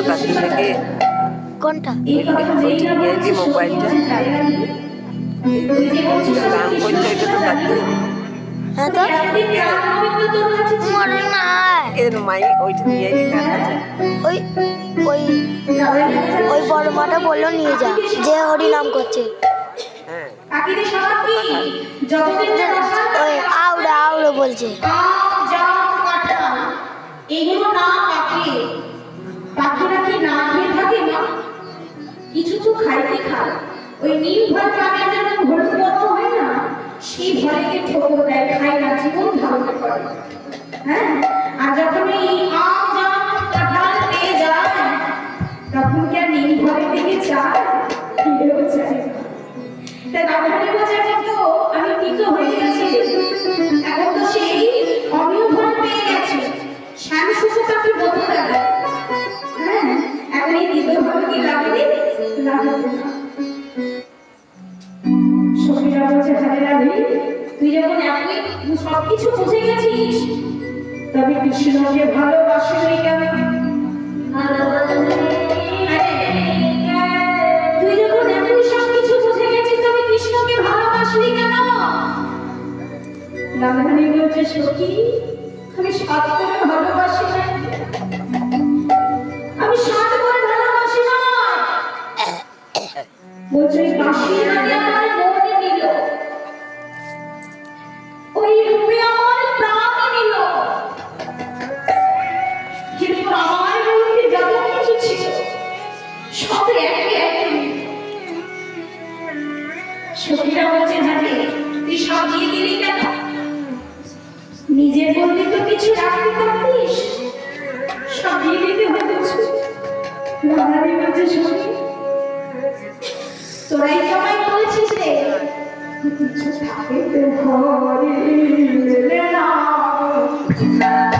তো তার থেকে কোনটা? এই মোবাইলটা। হ্যাঁ তো? মনে নাই। ওই ওই ওই বড় বলল নিয়ে যা যে হরি নাম করছে। ওই আউড়া আউড়ো বলছে। পাখিরা কি না খেয়ে থাকে না কিছু তো খাইতে খায় ওই নীল ভাত রাখার জন্য পারি তুই যখন এতই সবকিছু বুঝে গেছিস? তবে কৃষ্ণকে ভালোবাসলে কেন? তুই যখন সবকিছু বুঝে গেছিস তবে আমি সাত করে ভালোবাসি না। আমি সাত করে ভালোবাসি না। না কিছু রাখতে পারতিস সব দিতে তোরাই তো বলেছিস রে। কিছু থাকে ঘরে না।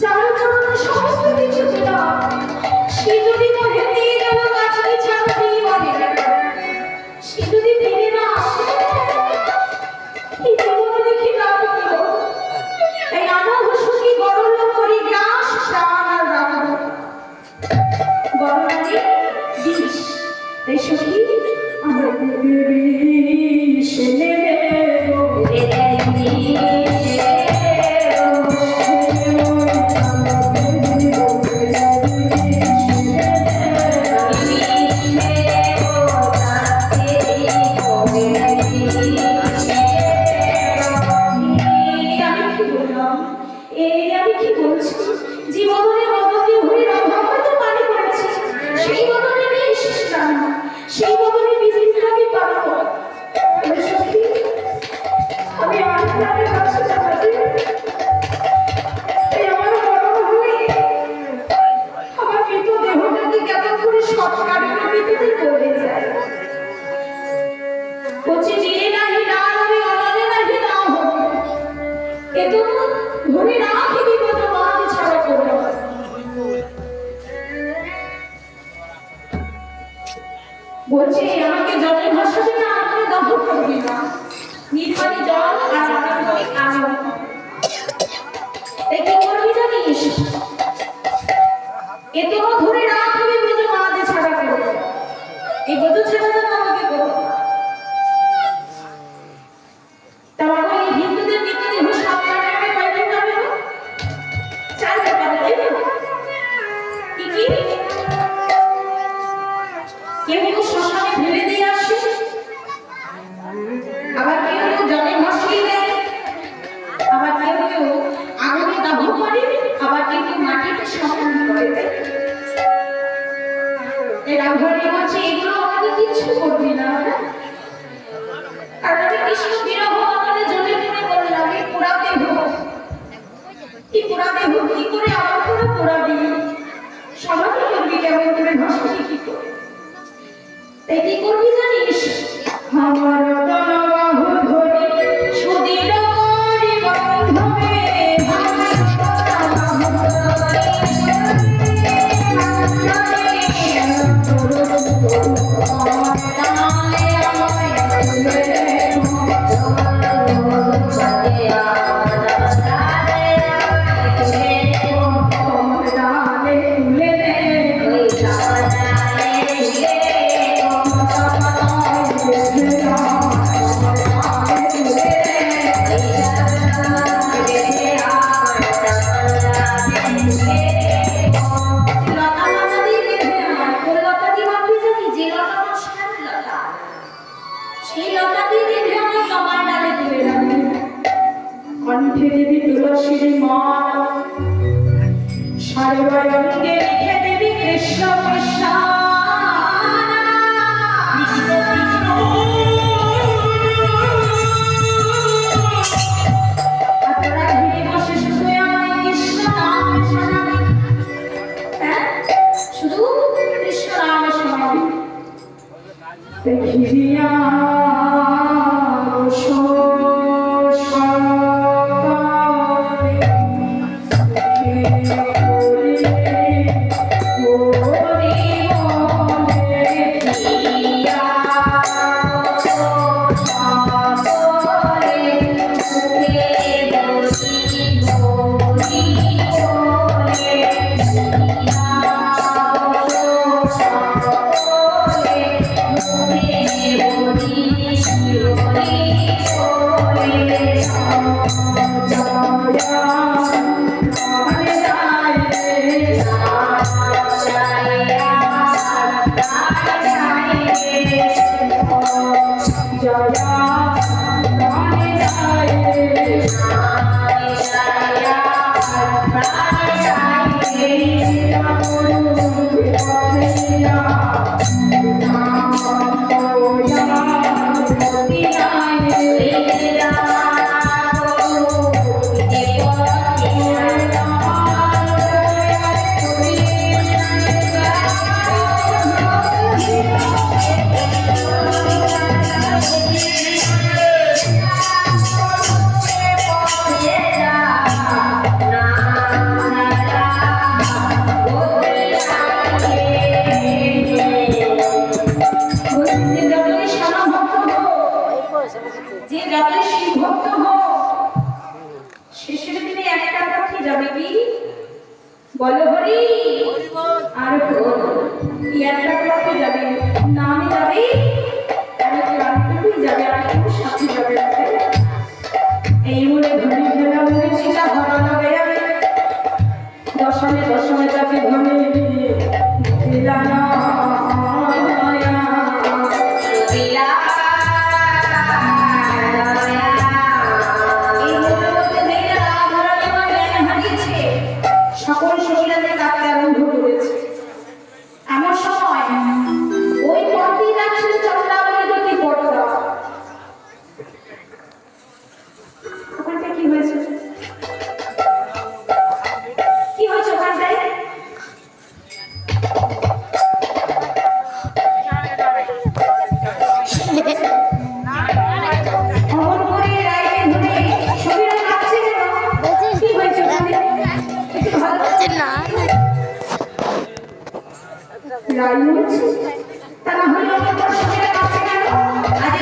চার നാമിക দাঁড়িয়ে আছে তারা হলে সঙ্গে আছে কেন? আজ